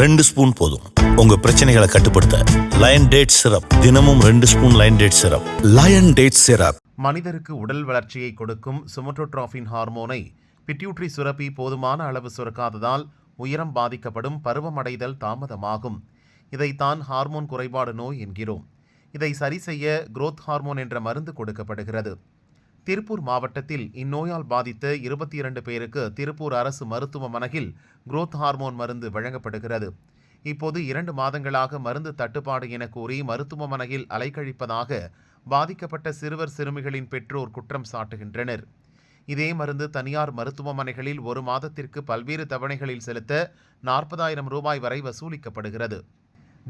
ரெண்டு ஸ்பூன் போதும். உங்க பிரச்சனைகளை கட்டுப்படுத்த லயன் டேட் சிரப் தினமும் ரெண்டு spoon lion date syrup lion date syrup மனிதருக்கு உடல் வளர்ச்சியை கொடுக்கும் சுமட்டோட்ராஃபின் ஹார்மோனை பிட்யூட்ரி சுரப்பி போதுமான அளவு சுரக்காததால் உயரம் பாதிக்கப்படும் பருவமடைதல் தாமதமாகும். இதைத்தான் ஹார்மோன் குறைபாடு நோய் என்கிறோம். இதை சரி செய்ய குரோத் ஹார்மோன் என்ற மருந்து கொடுக்கப்படுகிறது. திருப்பூர் மாவட்டத்தில் இந்நோயால் பாதித்த இருபத்தி இரண்டு பேருக்கு திருப்பூர் அரசு மருத்துவமனையில் குரோத் ஹார்மோன் மருந்து வழங்கப்படுகிறது. இப்போது இரண்டு மாதங்களாக மருந்து தட்டுப்பாடு என கூறி மருத்துவமனையில் அலைக்கழிப்பதாக பாதிக்கப்பட்ட சிறுவர் சிறுமிகளின் பெற்றோர் குற்றம் சாட்டுகின்றனர். இதே மருந்து தனியார் மருத்துவமனைகளில் ஒரு மாதத்திற்கு பல்வேறு தவணைகளில் செலுத்த நாற்பதாயிரம் ரூபாய் வரை வசூலிக்கப்படுகிறது.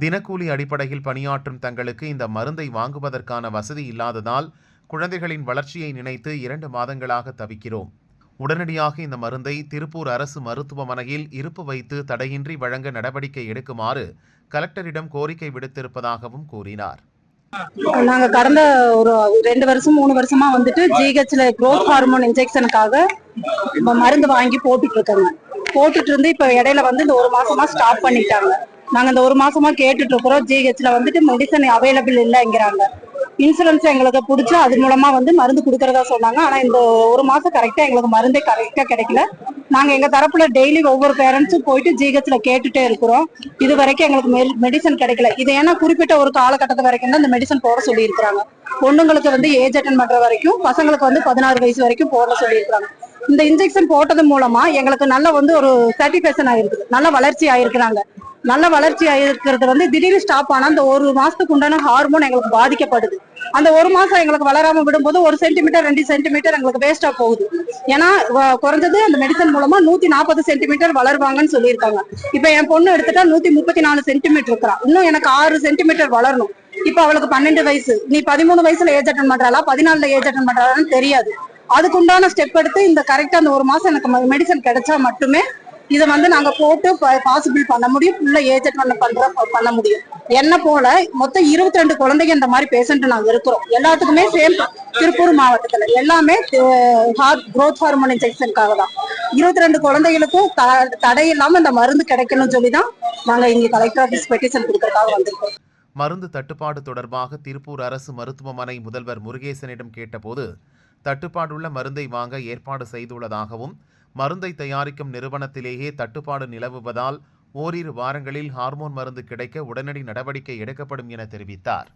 தினக்கூலி அடிப்படையில் பணியாற்றும் தங்களுக்கு இந்த மருந்தை வாங்குவதற்கான வசதி இல்லாததால் குழந்தைகளின் வளர்ச்சியை நினைத்து இரண்டு மாதங்களாக தவிக்கிறோம். உடனடியாக இந்த மருந்தை திருப்பூர் அரசு மருத்துவமனையில் இருப்பு வைத்து தடையின்றி வழங்க நடவடிக்கை எடுக்குமாறு கலெக்டரிடம் கோரிக்கை விடுத்திருப்பதாகவும் கூறினார். நாங்க கடந்த ஒரு ரெண்டு வருஷம் மூணு வருஷமா வந்துட்டு ஜிஹெச்ல குரோத் ஹார்மோன் இன்ஜெக்ஷனுக்காக மருந்து வாங்கி போட்டுட்டு இருக்கோங்க. போட்டுட்டு இருந்து இப்ப இடையில வந்து இந்த ஒரு மாசமா ஸ்டாப் பண்ணிட்டாங்க. நாங்க இந்த ஒரு மாசமா கேட்டுட்டு இருக்கிறோம். ஜிஹெச்ல வந்துட்டு மெடிசன் அவைலபிள் இல்லைங்கிறாங்க. இன்சூரன்ஸ் எங்களுக்கு பிடிச்சி அது மூலமா வந்து மருந்து கொடுக்கறதா சொன்னாங்க. ஆனா இந்த ஒரு மாசம் கரெக்டா எங்களுக்கு மருந்தே கரெக்டா கிடைக்கல. நாங்க எங்க தரப்புல டெய்லி ஒவ்வொரு பேரண்ட்ஸும் போயிட்டு ஜிஹெச்ல கேட்டுட்டே இருக்கிறோம். இது வரைக்கும் எங்களுக்கு மெடிசன் கிடைக்கல. இது ஏன்னா குறிப்பிட்ட ஒரு காலகட்டத்து வரைக்கும் தான் இந்த மெடிசன் போட சொல்லி இருக்கிறாங்க பொண்ணுங்களுக்கு வந்து ஏஜ் அட்டன் பண்ற வரைக்கும் பசங்களுக்கு வந்து பதினாறு வயசு வரைக்கும் போட சொல்லி இந்த இன்ஜெக்ஷன் போட்டது மூலமா எங்களுக்கு நல்ல வந்து ஒரு சாட்டிஸ்பேக்ஷன் ஆயிருக்குது. நல்ல வளர்ச்சி ஆயிருக்கிறாங்க. நல்ல வளர்ச்சி இருக்கிறது வந்து திடீர்னு ஸ்டாப் ஆனா அந்த ஒரு மாசத்துக்கு உண்டான ஹார்மோன் எங்களுக்கு பாதிக்கப்படுது. அந்த ஒரு மாசம் எங்களுக்கு வளராம விடும்போது ஒரு சென்டிமீட்டர் ரெண்டு சென்டிமீட்டர் எங்களுக்கு வேஸ்டா போகுது. ஏன்னா குறைஞ்சது அந்த மெடிசன் மூலமா நூத்தி நாற்பது சென்டிமீட்டர் வளருவாங்கன்னு சொல்லியிருக்காங்க. இப்ப என் பொண்ணு எடுத்துட்டா நூத்தி முப்பத்தி நாலு சென்டிமீட்டர் இருக்கிறா. இன்னும் எனக்கு ஆறு சென்டிமீட்டர் வளரணும். இப்ப அவளுக்கு பன்னெண்டு வயசு. நீ பதிமூணு வயசுல ஏஜ் அட்டன் பண்றாளா? பதினாலுல ஏஜ் அட்டன் பண்றாளான்னு தெரியாது. அதுக்குண்டான ஸ்டெப் எடுத்து இந்த கரெக்டா அந்த ஒரு மாசம் எனக்கு மெடிசன் கிடைச்சா மட்டுமே இதை வந்து நாங்க போட்டு பாசிபிள் பண்ண முடியும். ஃபுல்லா ஏஜ் அட்டன் பண்ற பண்ண முடியும். என்ன போல மொத்தம் இருபத்தி ரெண்டு குழந்தைங்க இந்த மாதிரி பேஷண்ட் நாங்க இருக்கிறோம். எல்லாத்துக்குமே சேம் திருப்பூர் மாவட்டத்துல. எல்லாமே ஹார்ட் குரோத் ஹார்மோன் இன்ஜெக்ஷனுக்காக தான். இருபத்தி ரெண்டு குழந்தைகளுக்கும் த- தடை இல்லாம இந்த மருந்து கிடைக்கணும்னு சொல்லி தான் நாங்க இங்க கலெக்டர் ஆஃபீஸ் பெட்டிஷன் கொடுக்கறதுக்காக வந்திருக்கோம். மருந்து தட்டுப்பாடு தொடர்பாக திருப்பூர் அரசு மருத்துவமனை முதல்வர் முருகேசனிடம் கேட்டபோது தட்டுப்பாடுள்ள மருந்தை வாங்க ஏற்பாடு செய்துள்ளதாகவும் மருந்தை தயாரிக்கும் நிறுவனத்திலேயே தட்டுப்பாடு நிலவுவதால் ஓரிரு வாரங்களில் ஹார்மோன் மருந்து கிடைக்க உடனடி நடவடிக்கை எடுக்கப்படும் என தெரிவித்தார்.